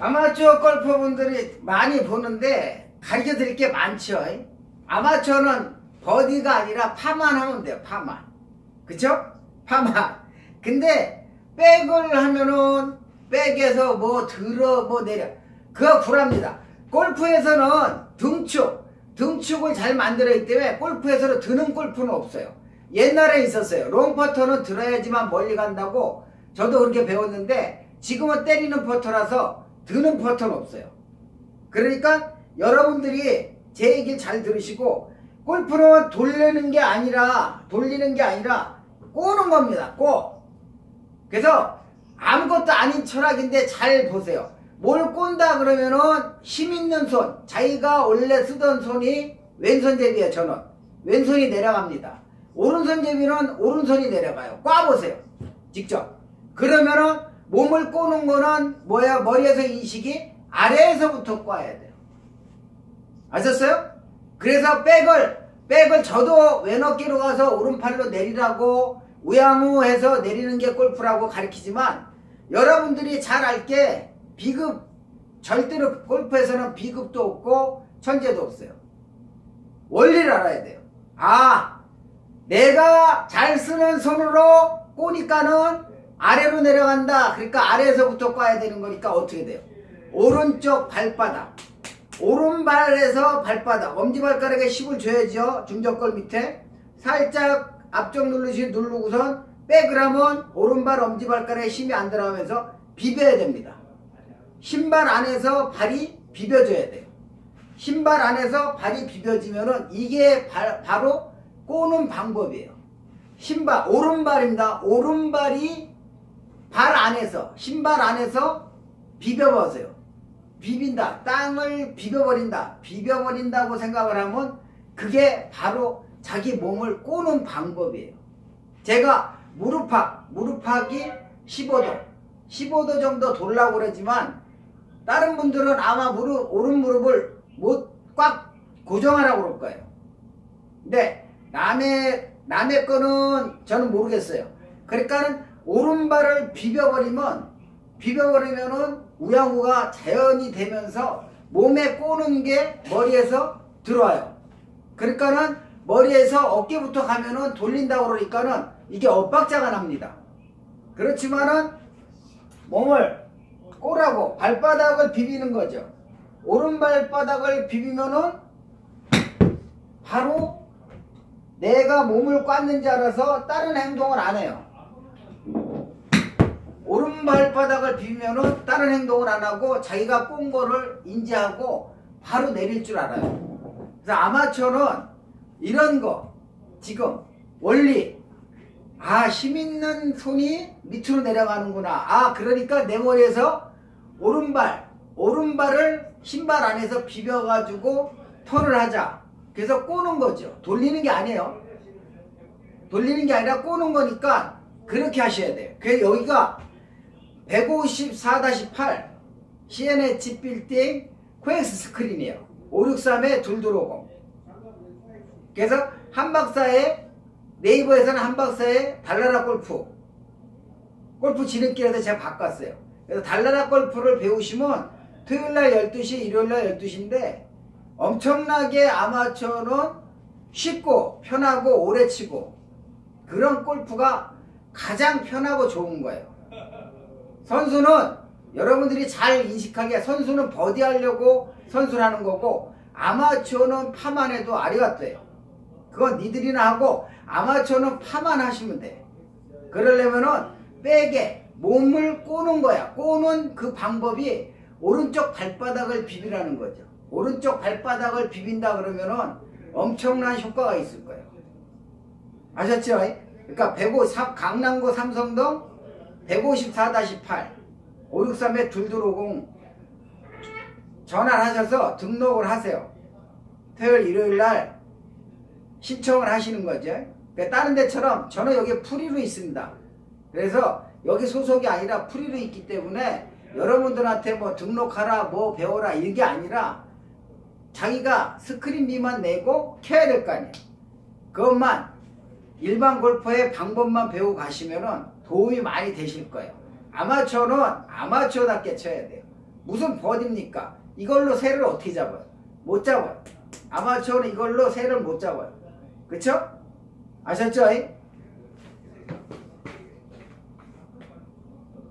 아마추어 골퍼분들이 많이 보는데 가르쳐 드릴 게 많죠. 아마추어는 버디가 아니라 파만 하면 돼요. 파만. 그쵸? 파만. 근데 백을 하면은 백에서 뭐 들어 뭐 내려. 그거 불합니다. 골프에서는 등축, 등축을 잘 만들어있기 때문에 골프에서는 드는 골프는 없어요. 옛날에 있었어요. 롱퍼터는 들어야지만 멀리 간다고 저도 그렇게 배웠는데 지금은 때리는 퍼터라서 드는 퍼터는 없어요. 그러니까 여러분들이 제 얘기를 잘 들으시고 골프는 돌리는 게 아니라 돌리는 게 아니라 꼬는 겁니다. 꼬. 그래서 아무것도 아닌 철학인데 잘 보세요. 뭘 꼰다 그러면은 힘 있는 손 자기가 원래 쓰던 손이 왼손잡이에요 저는 왼손이 내려갑니다 오른손잡이는 오른손이 내려가요 꽈 보세요 직접 그러면은 몸을 꼬는 거는 뭐야 머리에서 인식이 아래에서부터 꽈야 돼요 아셨어요? 그래서 백을 백을 저도 왼어깨로 가서 오른팔로 내리라고 우양우 해서 내리는 게 골프라고 가르치지만 여러분들이 잘 알게 비급 절대로 골프에서는 비급도 없고 천재도 없어요. 원리를 알아야 돼요. 아 내가 잘 쓰는 손으로 꼬니까는 아래로 내려간다. 그러니까 아래에서부터 꽈야 되는 거니까 어떻게 돼요? 오른쪽 발바닥 오른발에서 발바닥 엄지발가락에 힘을 줘야죠. 중저걸 밑에 살짝 앞쪽 누르시 누르고선 백을 하면 오른발 엄지발가락에 힘이 안 들어가면서 비벼야 됩니다. 신발 안에서 발이 비벼져야 돼요. 신발 안에서 발이 비벼지면은 이게 바, 바로 꼬는 방법이에요. 신발 오른발입니다. 오른발이 발 안에서 신발 안에서 비벼보세요. 비빈다. 땅을 비벼버린다. 비벼버린다고 생각을 하면 그게 바로 자기 몸을 꼬는 방법이에요. 제가 무릎팍, 무릎팍이 15도, 15도 정도 돌라고 그러지만 다른 분들은 아마 무릎, 오른 무릎을 못 꽉 고정하라고 그럴 거예요. 근데 남의, 남의 거는 저는 모르겠어요. 그러니까는 오른발을 비벼버리면, 비벼버리면은 우양우가 자연이 되면서 몸에 꼬는 게 머리에서 들어와요. 그러니까는 머리에서 어깨부터 가면은 돌린다고 그러니까는 이게 엇박자가 납니다. 그렇지만은 몸을 꼬라고 발바닥을 비비는 거죠. 오른발바닥을 비비면은 바로 내가 몸을 꽈는 줄 알아서 다른 행동을 안 해요. 오른발바닥을 비비면은 다른 행동을 안 하고 자기가 꼰 거를 인지하고 바로 내릴 줄 알아요. 그래서 아마추어는 이런 거 지금 원리 아 힘있는 손이 밑으로 내려가는구나 아 그러니까 내 머리에서 오른발, 오른발을 신발 안에서 비벼가지고 턴을 하자. 그래서 꼬는 거죠. 돌리는 게 아니에요. 돌리는 게 아니라 꼬는 거니까 그렇게 하셔야 돼요. 그래서 여기가 154-8 CNH 빌딩 코엑스 스크린이에요. 563에 둘둘오공. 그래서 한박사에 네이버에서는 한박사에 달나라 골프 골프 지름길에서 제가 바꿨어요. 그래서 달나라 골프를 배우시면 토요일날 12시, 일요일날 12시인데 엄청나게 아마추어는 쉽고 편하고 오래 치고 그런 골프가 가장 편하고 좋은 거예요. 선수는 여러분들이 잘 인식하게 선수는 버디 하려고 선수를 하는 거고 아마추어는 파만 해도 아리가또예요. 그건 니들이나 하고 아마추어는 파만 하시면 돼. 그러려면은 백에 몸을 꼬는 거야. 꼬는 그 방법이 오른쪽 발바닥을 비비라는 거죠. 오른쪽 발바닥을 비빈다 그러면은 엄청난 효과가 있을 거예요. 아셨죠? 그러니까 153, 강남구 삼성동 154-8 563에 둘둘오공 전화를 하셔서 등록을 하세요. 토요일 일요일 날 신청을 하시는 거죠. 그러니까 다른 데처럼 저는 여기 프리로 있습니다. 그래서 여기 소속이 아니라 프리로 있기 때문에 여러분들한테 뭐 등록하라 뭐 배워라 이게 아니라 자기가 스크린비만 내고 켜야 될 거 아니에요. 그것만 일반 골퍼의 방법만 배우고 가시면 도움이 많이 되실 거예요. 아마추어는 아마추어답게 쳐야 돼요. 무슨 버디입니까? 이걸로 새를 어떻게 잡아요? 못 잡아요. 아마추어는 이걸로 새를 못 잡아요. 그쵸? 아셨죠?